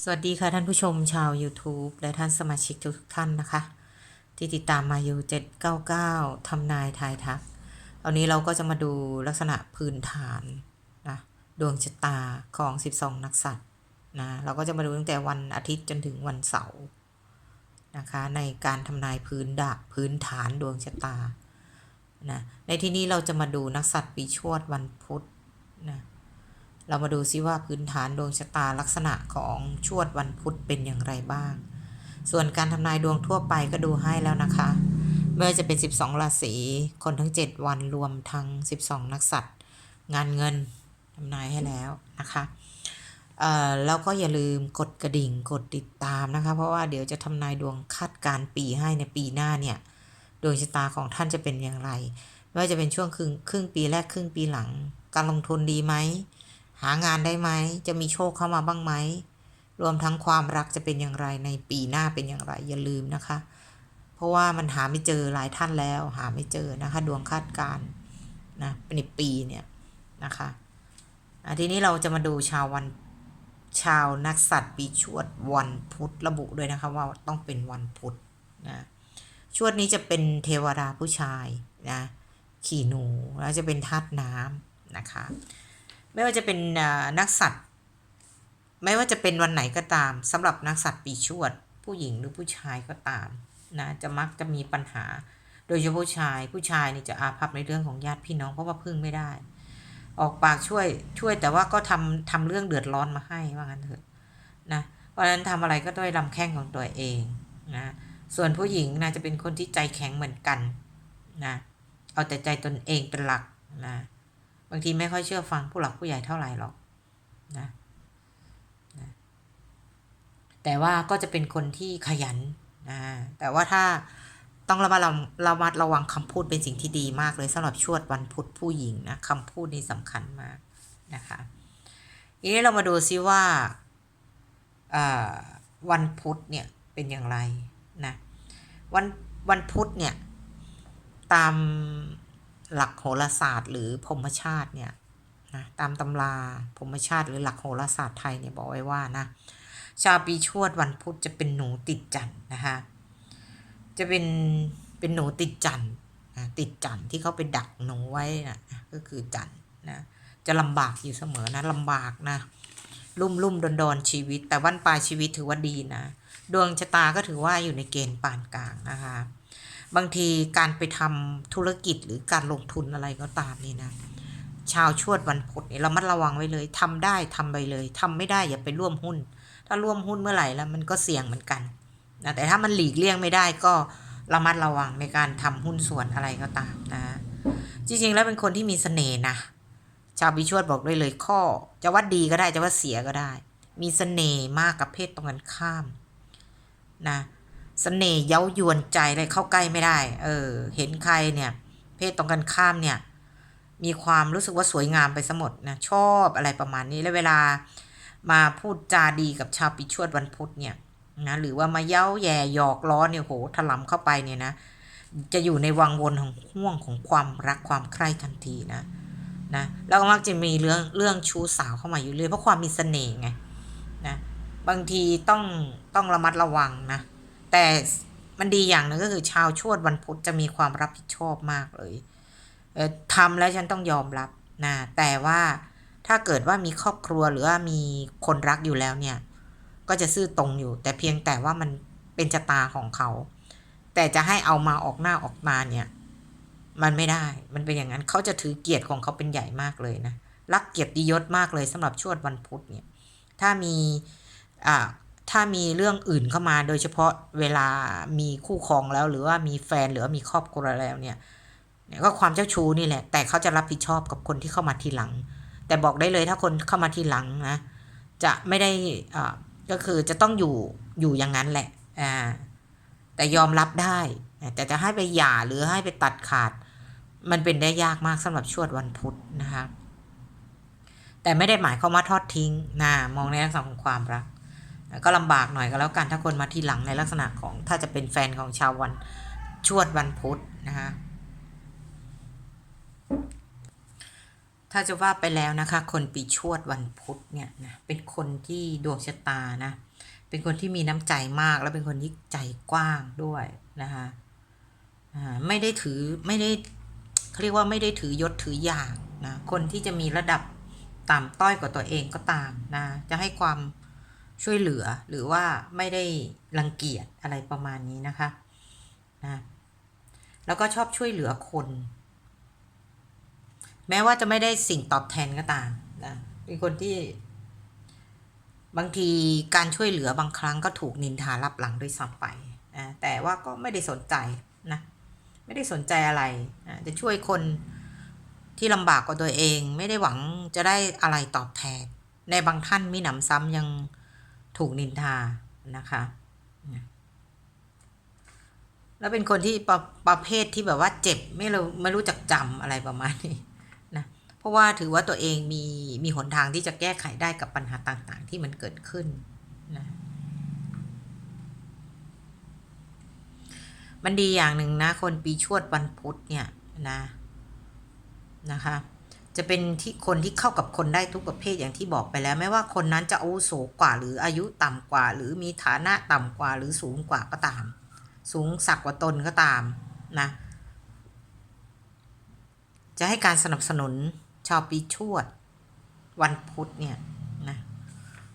สวัสดีค่ะท่านผู้ชมชาว YouTube และท่านสมาชิกทุกท่านนะคะ ที่ติดตามมาอยู่799ทำนายทายทัก วันนี้เราก็จะมาดูลักษณะพื้นฐานนะดวงชะตาของ 12 นักสัตว์นะเราก็จะมาดูตั้งแต่วันอาทิตย์จนถึงวันเสาร์นะคะในการทำนายพื้นดาบพื้นฐานดวงชะตานะในที่นี้เราจะมาดูนักสัตว์ปีชวดวันพุธนะ เรามาดูซิว่าพื้นฐานดวงชะตาลักษณะของชวดวันพุธเป็นอย่างไรบ้าง ส่วนการทำนายดวงทั่วไปก็ดูให้แล้วนะคะไม่ว่าจะเป็น 12 ราศี คนทั้ง 7 วันรวมทั้ง 12 นักสัตว์ งานเงินทำนายให้แล้วนะคะเอ่อแล้วก็อย่าลืมกดกระดิ่งกดติดตามนะคะ เพราะว่าเดี๋ยวจะทำนายดวงคาดการปีให้ในปีหน้าเนี่ย ดวงชะตาของท่านจะเป็นอย่างไร ไม่ว่าจะเป็นช่วงครึ่งครึ่งปีแรกครึ่งปีหลัง การลงทุนดีไหม หางานได้ไหม จะมีโชคเข้ามาบ้างไหม รวมทั้งความรักจะเป็นอย่างไรในปีหน้าเป็นอย่างไรอย่าลืมนะคะ เพราะว่ามันหาไม่เจอหลายท่านแล้ว หาไม่เจอนะคะ ดวงคาดการนะเป็นปีเนี่ยนะคะอะทีนี้เราจะมาดูชาววันชาวนักสัตว์ปีชวดวันพุธระบุด้วยนะคะว่าต้องเป็นวันพุธนะชวดนี้จะเป็นเทวดาผู้ชายนะขี่หนูแล้วจะเป็นธาตุน้ำนะคะ ไม่ว่าจะเป็นนักสัตว์ ไม่ว่าจะเป็นวันไหนก็ตามสำหรับนักสัตว์ปีชวด ผู้หญิงหรือผู้ชายก็ตามนะจะมักจะมีปัญหา โดยเฉพาะผู้ชายผู้ชายนี่จะอาภัพในเรื่องของญาติพี่น้องเพราะว่าพึ่งไม่ได้ ออกปากช่วยช่วยแต่ว่าก็ทำทำเรื่องเดือดร้อนมาให้ว่างั้นเถอะนะเพราะฉะนั้นทำอะไรก็ด้วยลำแข้งของตัวเองนะส่วนผู้หญิงนะจะเป็นคนที่ใจแข็งเหมือนกันนะเอาแต่ใจตนเองเป็นหลักนะ บางทีไม่ค่อยเชื่อฟังผู้หลักผู้ใหญ่เท่าไหร่หรอกนะนะแต่ว่าก็จะเป็นคนที่ขยันนะแต่ว่าถ้าต้องระมัดระมัดระวังคำพูดเป็นสิ่งที่ดีมากเลยสำหรับชวดวันพุธผู้หญิงนะคำพูดนี่สำคัญมากนะคะทีนี้เรามาดูซิว่าวันพุธเนี่ยเป็นอย่างไรนะวันวันพุธเนี่ยตาม หลักโหราศาสตร์ หรือพรมชาติเนี่ยนะตามตำราพรมชาติหรือหลักโหราศาสตร์ไทยเนี่ยบอกไว้ว่านะชาวปีชวดวันพุธจะเป็นหนูติดจันทร์นะคะจะเป็นเป็นหนูติดจันทร์นะติดจันทร์ที่เขาไปดักหนูไว้นะก็คือจันทร์นะจะลำบากอยู่เสมอนะลำบากนะลุ่มลุ่มดอนดอนชีวิต แต่วันปลายชีวิตถือว่าดีนะ ดวงชะตาก็ถือว่าอยู่ในเกณฑ์ปานกลางนะคะ บางทีการไปทำธุรกิจหรือการลงทุนอะไรก็ตามนี่นะ ชาวชวดวันพุธนี่เรามัดระวังไว้เลยทำได้ทำไปเลยทำไม่ได้อย่าไปร่วมหุ้น ถ้าร่วมหุ้นเมื่อไหร่แล้วมันก็เสี่ยงเหมือนกันนะแต่ถ้ามันหลีกเลี่ยงไม่ได้ก็ระมัดระวังในการทำหุ้นส่วนอะไรก็ตามนะ จริงๆแล้วเป็นคนที่มีเสน่ห์นะชาวบิชวดบอกได้เลยข้อ จะว่าดีก็ได้จะว่าเสียก็ได้ มีเสน่ห์มากกับเพศตรงกันข้ามนะ เสน่ห์เย้ายวนใจเลยเข้าใกล้ไม่ได้ เออ เห็นใครเนี่ย เพศตรงกันข้ามเนี่ย มีความรู้สึกว่าสวยงามไปสมดนะชอบอะไรประมาณนี้แล้วเวลามาพูดจาดีกับชาวปีชวดวันพุธเนี่ยนะหรือว่ามาเย้าแย่หยอกล้อเนี่ยโหถลำเข้าไปเนี่ยนะ จะอยู่ในวังวนของห่วงของความรักความใคร่ทันทีนะนะแล้วก็มักจะมีเรื่องเรื่องชู้สาวเข้ามาอยู่เรื่อยเพราะความมีเสน่ห์ไงนะบางทีต้องต้องระมัดระวังนะ แต่มันดีอย่างหนึงก็คือชาวชวดวันพุธจะมีความรับผิดชอบมากเลยเออทำแล้วฉันต้องยอมรับนะแต่ว่าถ้าเกิดว่ามีครอบครัวหรือว่ามีคนรักอยู่แล้วเนี่ย ก็จะซื่อตรงอยู่ แต่เพียงแต่ว่ามันเป็นชะตาของเขา แต่จะให้เอามาออกหน้าออกมาเนี่ย มันไม่ได้ มันเป็นอย่างนั้นเขาจะถือเกียรติของเขาเป็นใหญ่มากเลยนะรักเกียรติยศมากเลยสำหรับชวดวันพุธเนี่ย ถ้ามีอ่า ถ้ามีเรื่องอื่นเข้ามาโดยเฉพาะเวลามีคู่ครองแล้ว หรือว่ามีแฟนหรือว่ามีครอบครัวแล้วเนี่ยก็ความเจ้าชู้นี่แหละ แต่เขาจะรับผิดชอบกับคนที่เข้ามาทีหลัง แต่บอกได้เลยถ้าคนเข้ามาทีหลังนะจะไม่ได้อ่าก็คือจะต้องอยู่อยู่อย่างนั้นแหละอ่าแต่ยอมรับได้ แต่จะให้ไปหย่าหรือให้ไปตัดขาด มันเป็นได้ยากมากสำหรับชวดวันพุธนะคะแต่ไม่ได้หมายความว่าทอดทิ้งนะมองในลักษณะของความรัก ก็ลำบากหน่อยก็แล้วกันถ้าคนมาทีหลังในลักษณะของถ้าจะเป็นแฟนของชาววันชวดวันพุธนะคะถ้าจะว่าไปแล้วนะคะ คนปีชวดวันพุธเนี่ยนะเป็นคนที่ดวงชะตานะเป็นคนที่มีน้ำใจมากแล้วเป็นคนที่ใจกว้างด้วยนะคะไม่ได้ถือไม่ได้เขาเรียกว่าไม่ได้ถือยศถืออย่างนะคนที่จะมีระดับต่ำต้อยกว่าตัวเองก็ตามนะจะให้ความ ช่วยเหลือหรือว่าไม่ได้รังเกียจอะไรประมาณนี้นะคะนะแล้วก็ชอบช่วยเหลือคน แม้ว่าจะไม่ได้สิ่งตอบแทนก็ตามนะเป็นคนที่ บางทีการช่วยเหลือบางครั้งก็ถูกนินทารับหลังด้วยซ้ำไปนะแต่ว่าก็ไม่ได้สนใจนะไม่ได้สนใจอะไรนะจะช่วยคนที่ลำบากกว่าตัวเอง ไม่ได้หวังจะได้อะไรตอบแทน ในบางท่านมีหนำซ้ำยัง ถูกนินทานะคะแล้วเป็นคนที่ประประเภทที่แบบว่าเจ็บไม่รู้ไม่รู้จักจำอะไรประมาณนี้นะเพราะว่าถือว่าตัวเองมีมีหนทางที่จะแก้ไขได้กับปัญหาต่างๆ ที่มันเกิดขึ้นนะมันดีอย่างหนึ่งนะ คนปีชวดวันพุธเนี่ยนะนะคะ จะเป็นที่คนที่เข้ากับคนได้ทุกประเภทอย่างที่บอกไปแล้ว ไม่ว่าคนนั้นจะอาวุโสกว่า หรืออายุต่ำกว่า หรือมีฐานะต่ำกว่า หรือสูงกว่าก็ตาม สูงสักกว่าตนก็ตามนะจะให้การสนับสนุนชาวปีชวด วันพุธเนี่ยนะ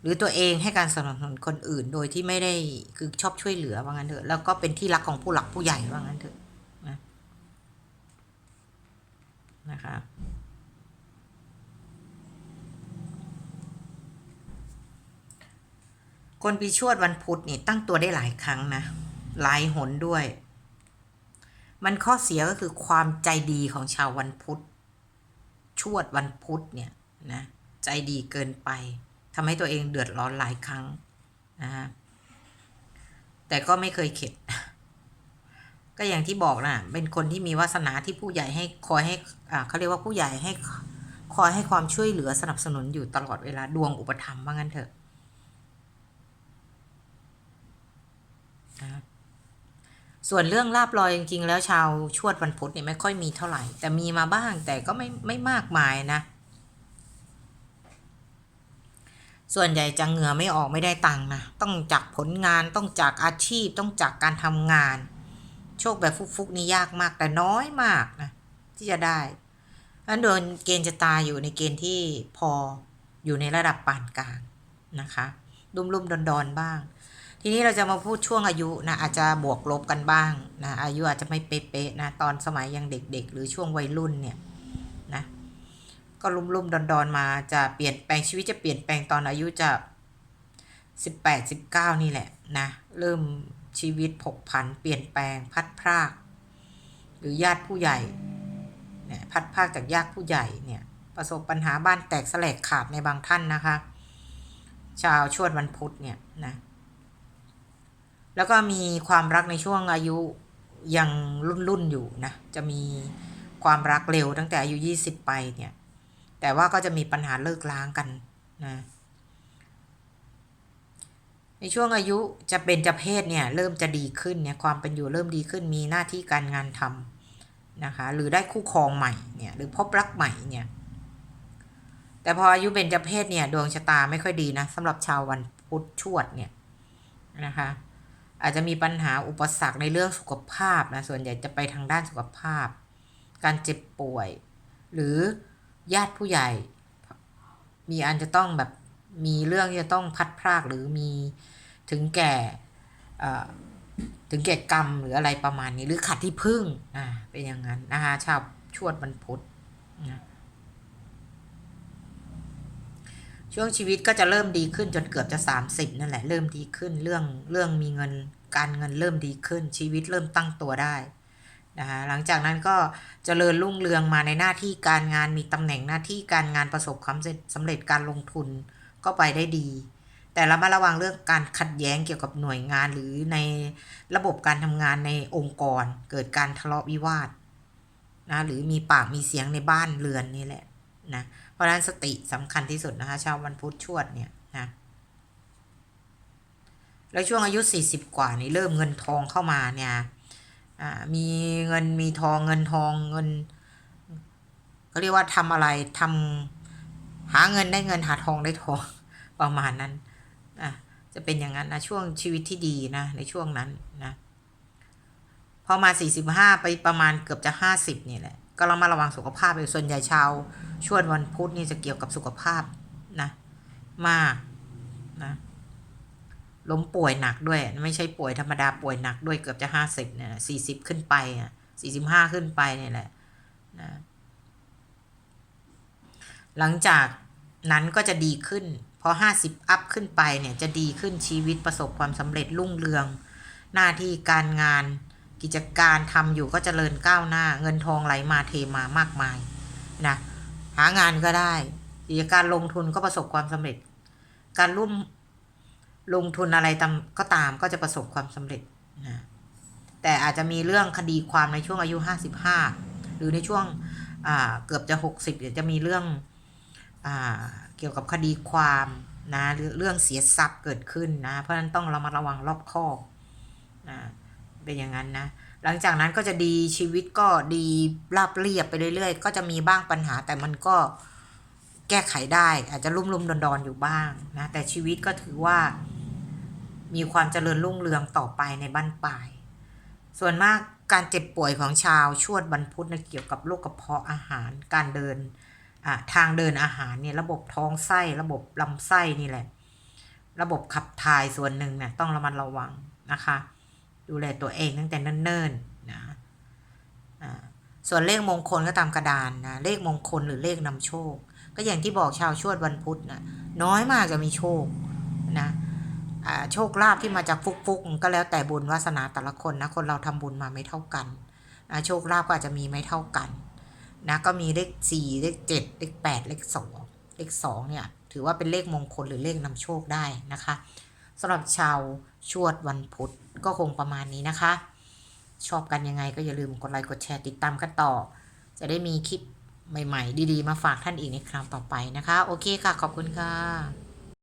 หรือตัวเองให้การสนับสนุนคนอื่นโดยที่ไม่ได้คือชอบช่วยเหลือว่างั้นเถอะแล้วก็เป็นที่รักของผู้หลักผู้ใหญ่ว่างั้นเถอะนะนะคะ คนปีชวดวันพุธนี่ตั้งตัวได้หลายครั้งนะ หลายหนด้วย มันข้อเสียก็คือความใจดีของชาววันพุธ ชวดวันพุธเนี่ยนะใจดีเกินไปทำให้ตัวเองเดือดร้อนหลายครั้งนะฮะแต่ก็ไม่เคยเข็ด ก็อย่างที่บอกนะเป็นคนที่มีวาสนาที่ผู้ใหญ่ให้คอยให้อ่าเขาเรียกว่าผู้ใหญ่ให้คอยให้ความช่วยเหลือสนับสนุนอยู่ตลอดเวลาดวงอุปถัมว่างั้นเถอะนะ ส่วนเรื่องลาบลอยจริงๆแล้วชาวชวดวันพุธเนี่ยไม่ค่อยมีเท่าไหร่ แต่มีมาบ้างแต่ก็ไม่ไม่มากมายนะ ส่วนใหญ่จะเหงื่อไม่ออกไม่ได้ตังค์นะ ต้องจากผลงานต้องจากอาชีพต้องจากการทำงาน โชคแบบฟุกๆนี่ยากมากแต่น้อยมากนะ ที่จะได้อันโดนเกณฑ์จะตายอยู่ในเกณฑ์ที่พออยู่ในระดับปานกลางนะคะรุ่มๆดอนๆบ้าง ทีนี้เราจะมาพูดช่วงอายุนะอาจจะบวกลบกันบ้างนะอายุอาจจะไม่เป๊ะๆนะตอนสมัยยังเด็ก ๆ หรือช่วงวัยรุ่นเนี่ยนะก็ลุ่มๆดอนๆมาจะเปลี่ยนแปลงชีวิตจะเปลี่ยนแปลงตอนอายุจะสิบแปดสิบเก้านี่แหละนะเริ่มชีวิตผกผันเปลี่ยนแปลงพัดพราก หรือญาติผู้ใหญ่เนี่ยพัดพรากจากญาติผู้ใหญ่เนี่ยประสบปัญหาบ้านแตกสลายขาดในบางท่านนะคะ ชาวชวดวันพุธเนี่ยนะ แล้วก็มีความรักในช่วงอายุยังรุ่นๆอยู่นะ จะมีความรักเร็วตั้งแต่อายุยี่สิบไปเนี่ย แต่ว่าก็จะมีปัญหาเลิกล้างกันนะ ในช่วงอายุจะเป็นจะเพศเนี่ยเริ่มจะดีขึ้นเนี่ยความเป็นอยู่เริ่มดีขึ้นมีหน้าที่การงานทำนะคะ หรือได้คู่ครองใหม่เนี่ยหรือพบรักใหม่เนี่ยแต่พออายุเป็นจะเพศเนี่ยดวงชะตาไม่ค่อยดีนะสำหรับชาววันพุธชวดเนี่ยนะคะ อาจจะมีปัญหาอุปสรรคในเรื่องสุขภาพนะส่วนใหญ่จะไปทางด้านสุขภาพ การเจ็บป่วย หรือญาติผู้ใหญ่ มีอันจะต้องแบบมีเรื่องที่จะต้องพัดพรากหรือมีถึงแก่ถึงแก่กรรมหรืออะไรประมาณนี้หรือขัดที่พึ่งอ่าเป็นอย่างนั้นนะคะชาวชวดบรรพุทธนะ ช่วงชีวิตก็จะเริ่มดีขึ้นจนเกือบจะ 30 นั่นแหละ เริ่มดีขึ้นเรื่องเรื่องมีเงินการเงินเริ่มดีขึ้น ชีวิตเริ่มตั้งตัวได้นะคะหลังจากนั้นก็จเจริญรุ่งเรืองมาในหน้าที่การงานมีตำแหน่งหน้าที่การงานประสบความสำเร็จการลงทุนก็ไปได้ดี แต่ระมัดระวังเรื่องการขัดแย้งเกี่ยวกับหน่วยงานหรือในระบบการทำงานในองค์กร เกิดการทะเลาะวิวาทนะหรือมีปากมีเสียงในบ้านเรือนนี่แหละนะ เพราะนั้นสติสำคัญที่สุดนะคะ ชาววันพุธชวดเนี่ยนะแล้วช่วงอายุ 40 กว่านี่เริ่มเงินทองเข้ามาเนี่ยมีเงินมีทองเงินทองเงินก็เรียกว่าทำอะไรทำหาเงินได้เงินหาทองได้ทองประมาณนั้นะจะเป็นอย่างนั้นนะช่วงชีวิตที่ดีนะ ในช่วงนั้นนะพอมาสี่สิบห้าไปประมาณเกือบจะห้าสิบนี่แหละ ก็เรามาระวังสุขภาพเลยส่วนใหญ่ชาวชวดวันพุธนี่จะเกี่ยวกับสุขภาพนะมากนะล้มป่วยหนักด้วย ไม่ใช่ป่วยธรรมดาป่วยหนักด้วยเกือบจะห้าสิบเนี่ยสี่สิบขึ้นไปอะสี่สิบห้าขึ้นไปเนี่ยแหละนะหลังจากนั้นก็จะดีขึ้น พอห้าสิบอัพขึ้นไปเนี่ยจะดีขึ้นชีวิตประสบความสำเร็จรุ่งเรือง หน้าที่การงาน กิจการทำอยู่ก็จเจริญก้าวหน้า เงินทองไหลมาเทมามากมายนะหางานก็ได้กิจการลงทุนก็ประสบความสำเร็จ การร่วมลงทุนอะไรตามก็ตามก็จะประสบความสำเร็จนะแต่อาจจะมีเรื่องคดีความในช่วงอายุ 55 หรือในช่วงเกือบจะ 60เดี๋ยวจะมีเรื่องอเกี่ยวกับคดีความนะหรือเรื่องเสียทรัพย์เกิดขึ้นนะ เพราะฉะนั้นต้องเรามาระวังรอบคอบนะ เป็นอย่างนั้นนะ หลังจากนั้นก็จะดีชีวิตก็ดีราบเรียบไปเรื่อยๆ ก็จะมีบ้างปัญหาแต่มันก็แก้ไขได้ อาจจะลุ่มๆดอนๆอยู่บ้างนะแต่ชีวิตก็ถือว่า มีความเจริญรุ่งเรืองต่อไปในบ้านปลาย ส่วนมากการเจ็บป่วยของชาวชวดบรรพุทธนะเกี่ยวกับโรคกระเพาะอาหาร การเดินทางเดินอาหารเนี่ยระบบท้องไส้ระบบลำไส้นี่แหละ ระบบขับถ่ายส่วนหนึ่งเนี่ยต้องระมัดระวังนะคะ ดูแลตัวเองตั้งแต่เนิ่นๆนะส่วนเลขมงคลก็ตามกระดานนะเลขมงคลหรือเลขนำโชค ก็อย่างที่บอกชาวชวดวันพุธนะน้อยมากจะมีโชคนะโชคลาภที่มาจากฟุกฟุกก็แล้วแต่บุญวาสนาแต่ละคนนะคนเราทำบุญมาไม่เท่ากันนะโชคลาภก็อาจจะมีไม่เท่ากันนะก็มีเลขสี่เลขเจ็ดเลขแปดเลขสองเลขสองเนี่ยถือว่าเป็นเลขมงคลหรือเลขนำโชคได้นะคะสำหรับชาว ชวดวันพุธก็คงประมาณนี้นะคะ ชอบกันยังไงก็อย่าลืมกดไลค์กดแชร์ติดตามกันต่อ จะได้มีคลิปใหม่ ๆ ดี ๆ มาฝากท่านอีกในครั้งต่อไปนะคะ โอเคค่ะ ขอบคุณค่ะ